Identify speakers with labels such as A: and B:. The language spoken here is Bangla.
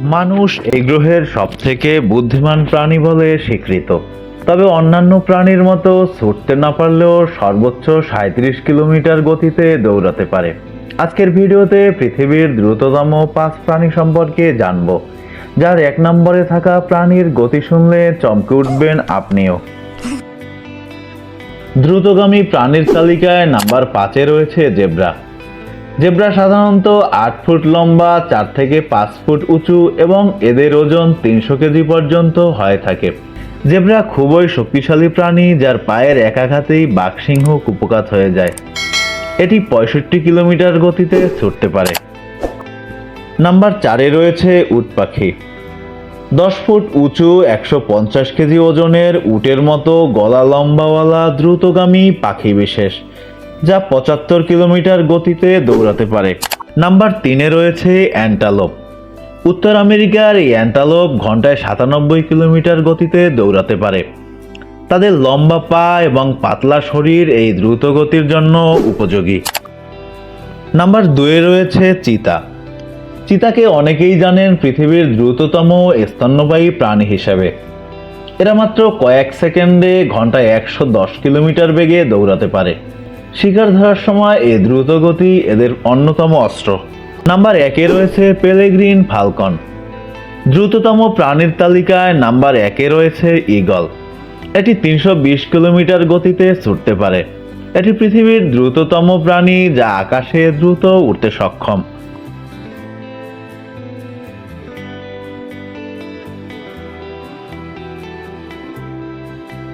A: মানুষ এই গ্রহের সবথেকে বুদ্ধিমান প্রাণী বলে স্বীকৃত। তবে অন্যান্য প্রাণীর মতো ছুটতে না পারলেও সর্বোচ্চ সাঁত্রিশ কিলোমিটার গতিতে দৌড়াতে পারে। আজকের ভিডিওতে পৃথিবীর দ্রুততম পাঁচ প্রাণী সম্পর্কে জানব, যার এক নম্বরে থাকা প্রাণীর গতি শুনলে চমকে উঠবেন আপনিও। দ্রুতগামী প্রাণীর তালিকায় নাম্বার পাঁচে রয়েছে জেব্রা। জেব্রা সাধারণত আট ফুট লম্বা, চার থেকে পাঁচ ফুট উঁচু এবং এদের ওজন তিনশো কেজি পর্যন্ত হয়ে থাকে। জেব্রা খুবই শক্তিশালী প্রাণী যার পায়ের একাঘাতেই বাঘসিংহ কুপকাত হয়ে যায়। এটি পঁয়ষট্টি কিলোমিটার গতিতে ছুটতে পারে। নাম্বার চারে রয়েছে উট পাখি। দশ ফুট উঁচু, একশো পঞ্চাশ কেজি ওজনের উটের মতো গলা লম্বাওয়ালা দ্রুতগামী পাখি বিশেষ। যা পঁচাত্তর কিলোমিটার গতিতে দৌড়াতে পারে। নাম্বার তিনে রয়েছে অ্যান্টালোপ। উত্তর আমেরিকার এই অ্যান্টালোপ ঘন্টায় সাতানব্বই কিলোমিটার গতিতে দৌড়াতে পারে। তাদের লম্বা পা এবং পাতলা শরীর এই দ্রুত গতির জন্য উপযোগী। নাম্বার দুয়ে রয়েছে চিতা। চিতাকে অনেকেই জানেন পৃথিবীর দ্রুততম স্তন্যবায়ী প্রাণী হিসেবে। এরা মাত্র কয়েক সেকেন্ডে ঘন্টায় একশো দশ কিলোমিটার বেগে দৌড়াতে পারে। শিকার ধরার সময় এ দ্রুত গতি এদের অন্যতম অস্ত্র। নাম্বার একে রয়েছে পেলেগ্রিন ফালকন দ্রুততম প্রাণীর তালিকায় নাম্বার একে রয়েছে ইগল এটি তিনশো বিশ কিলোমিটার গতিতে ছুটতে পারে। এটি পৃথিবীর দ্রুততম প্রাণী যা আকাশে দ্রুত উঠতে সক্ষম।